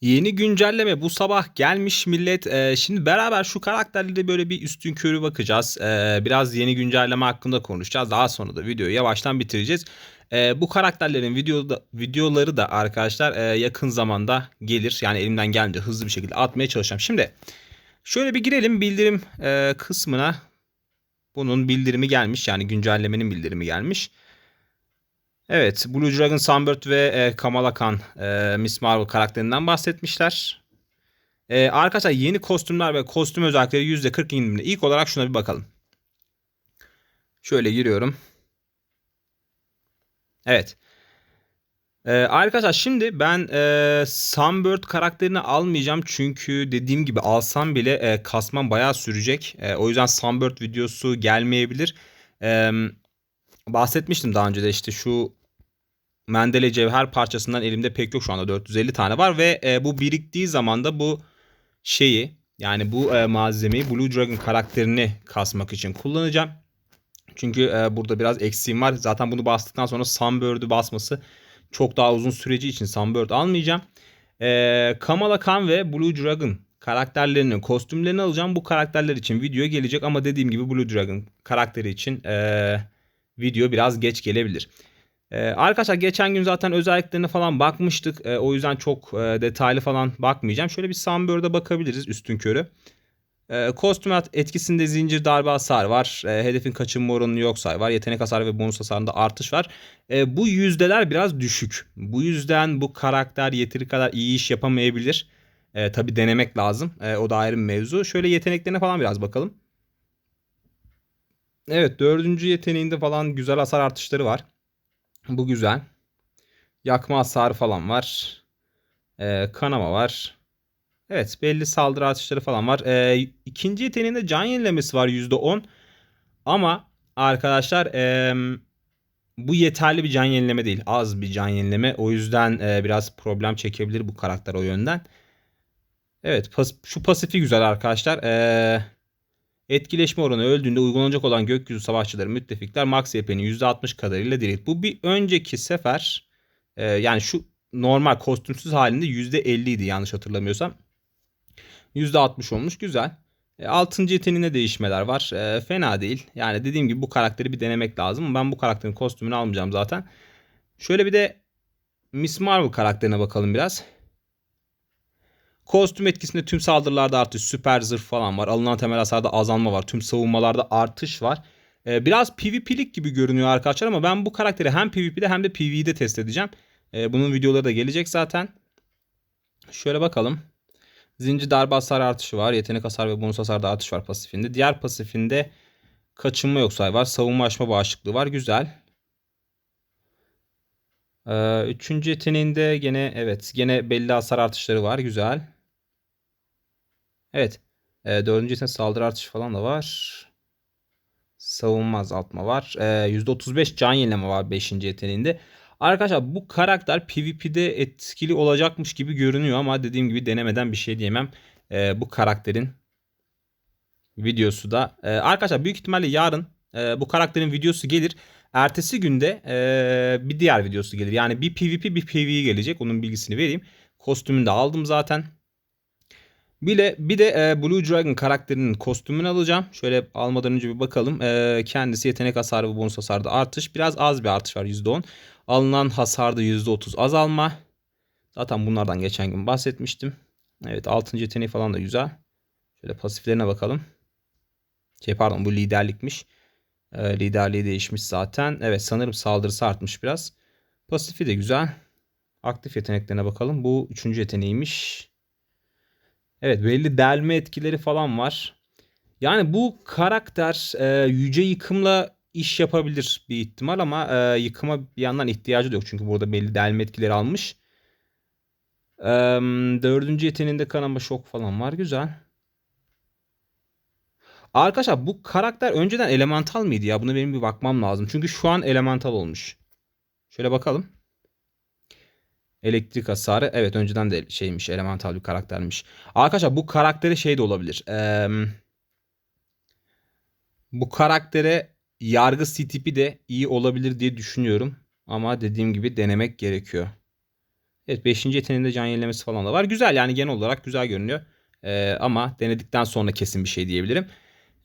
Yeni güncelleme bu sabah gelmiş millet. Ee, şimdi beraber şu karakterlere böyle bir üstün körü bakacağız. Ee, biraz yeni güncelleme hakkında konuşacağız. Daha sonra da videoyu yavaştan bitireceğiz. Ee, bu karakterlerin videoda, videoları da arkadaşlar e, yakın zamanda gelir. Yani elimden gelince hızlı bir şekilde atmaya çalışacağım. Şimdi şöyle bir girelim bildirim e, kısmına. Bunun bildirimi gelmiş. Yani güncellemenin bildirimi gelmiş. Evet, Blue Dragon, Sunbird ve e, Kamala Khan, e, Miss Marvel karakterinden bahsetmişler. E, arkadaşlar yeni kostümler ve kostüm özellikleri %40 indirimli. İlk olarak şuna bir bakalım. Şöyle giriyorum. Evet. E, arkadaşlar şimdi ben e, Sunbird karakterini almayacağım. Çünkü dediğim gibi alsam bile e, kasmam bayağı sürecek. E, o yüzden Sunbird videosu gelmeyebilir. E, bahsetmiştim daha önce de işte şu Mendele cevher parçasından elimde pek yok şu anda 450 tane var ve e, bu biriktiği zaman da bu şeyi yani bu e, malzemeyi Blue Dragon karakterini kasmak için kullanacağım. Çünkü e, burada biraz eksiğim var. Zaten bunu bastıktan sonra Sunbird'ü basması çok daha uzun süreci için Sunbird almayacağım. E, Kamala Khan ve Blue Dragon karakterlerinin kostümlerini alacağım. Bu karakterler için video gelecek ama dediğim gibi Blue Dragon karakteri için e, video biraz geç gelebilir. Ee, arkadaşlar geçen gün zaten özelliklerine falan bakmıştık. Ee, o yüzden çok e, detaylı falan bakmayacağım. Şöyle bir Sunbird'e bakabiliriz üstün körü. Ee, kostüm etkisinde zincir darbe hasar var. Ee, hedefin kaçınma oranı yok say var. Yetenek hasarı ve bonus hasarında artış var. Ee, bu yüzdeler biraz düşük. Bu yüzden bu karakter yeteri kadar iyi iş yapamayabilir. Ee, tabii denemek lazım. Ee, o da ayrı bir mevzu. Şöyle yeteneklerine falan biraz bakalım. Evet dördüncü yeteneğinde falan güzel hasar artışları var. Bu güzel. Yakma hasarı falan var. Ee, kanama var. Evet belli saldırı artışları falan var. Ee, ikinci yeteneğinde can yenilemesi var %10. Ama arkadaşlar e, bu yeterli bir can yenileme değil. Az bir can yenileme. O yüzden e, biraz problem çekebilir bu karakter o yönden. Evet pas, şu pasifi güzel arkadaşlar. Eee Etkileşme oranı öldüğünde uygulanacak olan gökyüzü savaşçıları müttefikler max YP'nin %60 kadarıyla direkt. Bu bir önceki sefer e, yani şu normal kostümsüz halinde %50 idi yanlış hatırlamıyorsam. %60 olmuş güzel. E, 6. yeteneğine değişmeler var. E, fena değil. Yani dediğim gibi bu karakteri bir denemek lazım. Ben bu karakterin kostümünü almayacağım zaten. Şöyle bir de Miss Marvel karakterine bakalım biraz. Kostüm etkisinde tüm saldırılarda artış, süper zırh falan var. Alınan temel hasarda azalma var. Tüm savunmalarda artış var. Ee, biraz PvP'lik gibi görünüyor arkadaşlar ama ben bu karakteri hem PvP'de hem de PvE'de test edeceğim. Ee, bunun videoları da gelecek zaten. Şöyle bakalım. Zincir darbe hasar artışı var. Yetenek hasar ve bonus hasarda artış var pasifinde. Diğer pasifinde kaçınma yok say var. Savunma aşma bağışıklığı var. Güzel. Ee, üçüncü yeteneğinde gene evet gene belli hasar artışları var. Güzel. Evet. E, dördüncü yetenek saldırı artışı falan da var. Savunma azaltma var. E, %35 can yenileme var 5. yeteneğinde. Arkadaşlar bu karakter PvP'de etkili olacakmış gibi görünüyor ama dediğim gibi denemeden bir şey diyemem. E, bu karakterin videosu da. E, arkadaşlar büyük ihtimalle yarın e, bu karakterin videosu gelir. Ertesi günde e, bir diğer videosu gelir. Yani bir PvP bir PvE gelecek. Onun bilgisini vereyim. Kostümünü de aldım zaten. Bir de, bir de e, Blue Dragon karakterinin kostümünü alacağım. Şöyle almadan önce bir bakalım. E, kendisi yetenek hasarı ve bonus hasarda artış. Biraz az bir artış var %10. Alınan hasarda %30 azalma. Zaten bunlardan geçen gün bahsetmiştim. Evet 6. yeteneği falan da güzel. Şöyle pasiflerine bakalım. Şey pardon bu liderlikmiş. E, liderliği değişmiş zaten. Evet sanırım saldırısı artmış biraz. Pasifi de güzel. Aktif yeteneklerine bakalım. Bu 3. yeteneğiymiş. Evet belli delme etkileri falan var. Yani bu karakter e, yüce yıkımla iş yapabilir bir ihtimal ama e, yıkıma bir yandan ihtiyacı da yok. Çünkü burada belli delme etkileri almış. E, dördüncü yeteneğinde kanama şok falan var. Güzel. Arkadaşlar bu karakter önceden elemental mıydı ya? Buna benim bir bakmam lazım. Çünkü şu an elemental olmuş. Şöyle bakalım. Elektrik hasarı. Evet önceden de şeymiş elemental bir karaktermiş. Arkadaşlar bu karaktere şey de olabilir. Ee, bu karaktere yargı tipi de iyi olabilir diye düşünüyorum. Ama dediğim gibi denemek gerekiyor. Evet 5. yeteneğinde can yenilemesi falan da var. Güzel yani genel olarak güzel görünüyor. Ee, ama denedikten sonra kesin bir şey diyebilirim.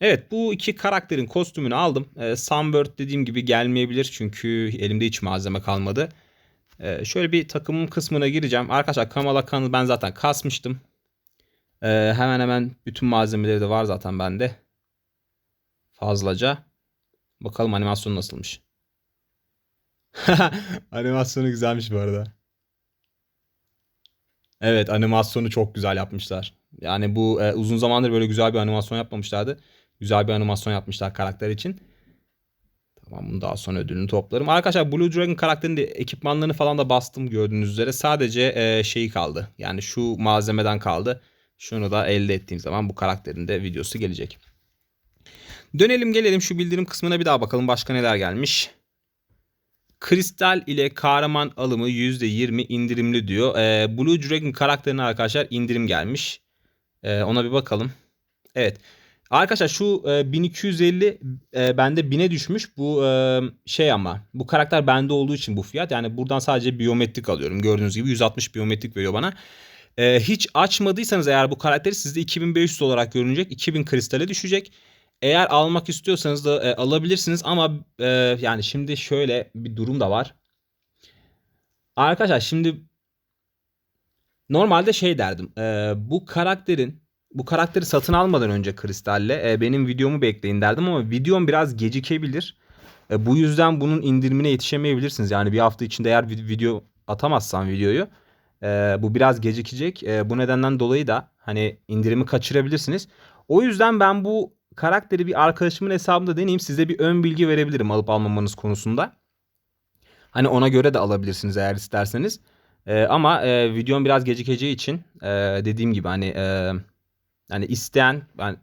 Evet bu iki karakterin kostümünü aldım. Ee, Sunbird dediğim gibi gelmeyebilir çünkü elimde hiç malzeme kalmadı. Ee, şöyle bir takımım kısmına gireceğim. Arkadaşlar Kamala Khan'ı ben zaten kasmıştım. Ee, hemen hemen bütün malzemeleri de var zaten bende. Fazlaca. Bakalım animasyon nasılmış. Animasyonu güzelmiş bu arada. Evet animasyonu çok güzel yapmışlar. Yani bu e, uzun zamandır böyle güzel bir animasyon yapmamışlardı. Güzel bir animasyon yapmışlar karakter için. Tamam bunu daha sonra ödülünü toplarım. Arkadaşlar Blue Dragon karakterinin ekipmanlarını falan da bastım gördüğünüz üzere. Sadece e, şeyi kaldı. Yani şu malzemeden kaldı. Şunu da elde ettiğim zaman bu karakterin de videosu gelecek. Dönelim gelelim şu bildirim kısmına bir daha bakalım başka neler gelmiş. Kristal ile kahraman alımı %20 indirimli diyor. Ee, Blue Dragon karakterine arkadaşlar indirim gelmiş. Ee, ona bir bakalım. Evet. Arkadaşlar şu e, 1250 e, bende 1000'e düşmüş. Bu e, şey ama bu karakter bende olduğu için bu fiyat. Yani buradan sadece biyometrik alıyorum. Gördüğünüz gibi 160 biyometrik veriyor bana. E, hiç açmadıysanız eğer bu karakteri sizde 2500 olarak görünecek. 2000 kristale düşecek. Eğer almak istiyorsanız da e, alabilirsiniz ama e, yani şimdi şöyle bir durum da var. Arkadaşlar şimdi normalde şey derdim. E, bu karakterin bu karakteri satın almadan önce Kristal'le e, benim videomu bekleyin derdim ama videom biraz gecikebilir. E, bu yüzden bunun indirimine yetişemeyebilirsiniz. Yani bir hafta içinde eğer video atamazsam videoyu e, bu biraz gecikecek. E, bu nedenden dolayı da hani indirimi kaçırabilirsiniz. O yüzden ben bu karakteri bir arkadaşımın hesabında deneyeyim. Size bir ön bilgi verebilirim alıp almamanız konusunda. Hani ona göre de alabilirsiniz eğer isterseniz. E, ama e, videom biraz gecikeceği için e, dediğim gibi hani e, yani isteyen ben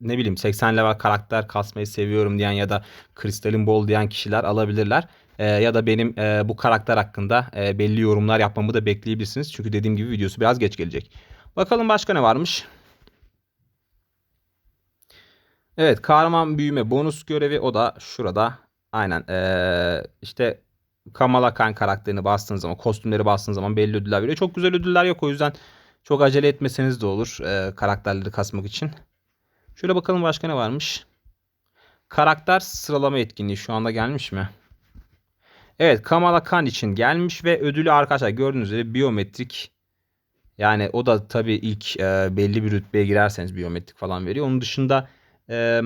ne bileyim 80 level karakter kasmayı seviyorum diyen ya da kristalin bol diyen kişiler alabilirler. E, ya da benim e, bu karakter hakkında e, belli yorumlar yapmamı da bekleyebilirsiniz. Çünkü dediğim gibi videosu biraz geç gelecek. Bakalım başka ne varmış? Evet kahraman büyüme bonus görevi o da şurada. Aynen ee, işte Kamala Khan karakterini bastığınız zaman kostümleri bastığınız zaman belli ödüller veriyor. Çok güzel ödüller yok o yüzden çok acele etmeseniz de olur e, karakterleri kasmak için. Şöyle bakalım başka ne varmış. Karakter sıralama etkinliği şu anda gelmiş mi? Evet Kamala Khan için gelmiş ve ödülü arkadaşlar gördüğünüz gibi biyometrik yani o da tabii ilk e, belli bir rütbeye girerseniz biyometrik falan veriyor. Onun dışında e,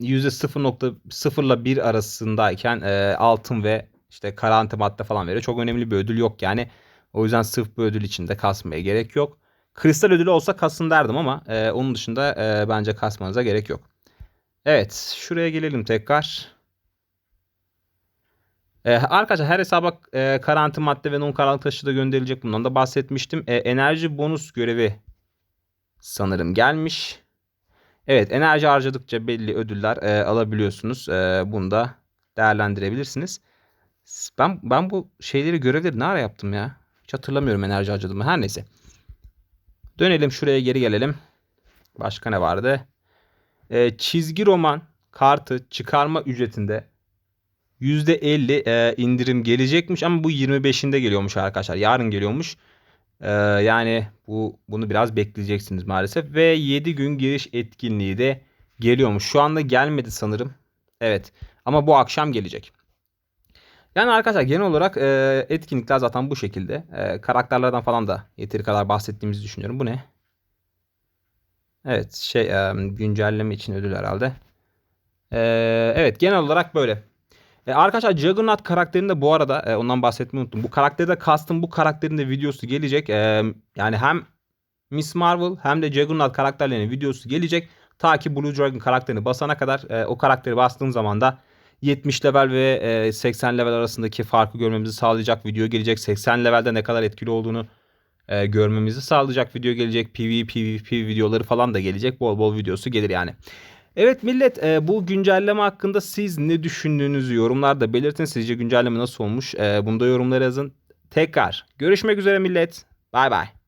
%0.0 ile 1 arasındayken e, altın ve işte karanti madde falan veriyor. Çok önemli bir ödül yok yani. O yüzden sırf bu ödül için de kasmaya gerek yok. Kristal ödülü olsa kasın derdim ama e, onun dışında e, bence kasmanıza gerek yok. Evet şuraya gelelim tekrar. E, arkadaşlar her hesaba e, karanti madde ve non karanlık taşı da gönderilecek. Bundan da bahsetmiştim. E, enerji bonus görevi sanırım gelmiş. Evet enerji harcadıkça belli ödüller e, alabiliyorsunuz. E, bunu da değerlendirebilirsiniz. Ben ben bu şeyleri görevleri ne ara yaptım ya? Hiç hatırlamıyorum enerji harcadığımı. Her neyse. Dönelim şuraya geri gelelim. Başka ne vardı? E, çizgi roman kartı çıkarma ücretinde %50 e, indirim gelecekmiş ama bu 25'inde geliyormuş arkadaşlar. Yarın geliyormuş. Ee, yani bu bunu biraz bekleyeceksiniz maalesef. Ve 7 gün giriş etkinliği de geliyormuş. Şu anda gelmedi sanırım. Evet ama bu akşam gelecek. Yani arkadaşlar genel olarak e, etkinlikler zaten bu şekilde. E, karakterlerden falan da yeteri kadar bahsettiğimizi düşünüyorum. Bu ne? Evet şey e, güncelleme için ödül herhalde. E, evet genel olarak böyle. E, arkadaşlar Juggernaut karakterini de bu arada e, ondan bahsetmeyi unuttum. Bu karakteri de custom bu karakterin de videosu gelecek. E, yani hem Miss Marvel hem de Juggernaut karakterlerinin videosu gelecek. Ta ki Blue Dragon karakterini basana kadar e, o karakteri bastığım zaman da 70 level ve e, 80 level arasındaki farkı görmemizi sağlayacak video gelecek. 80 levelde ne kadar etkili olduğunu e, görmemizi sağlayacak video gelecek. PvP, PvP videoları falan da gelecek. Bol bol videosu gelir yani. Evet millet e, bu güncelleme hakkında siz ne düşündüğünüzü yorumlarda belirtin. Sizce güncelleme nasıl olmuş? E, bunu yazın. Tekrar görüşmek üzere millet. Bay bay.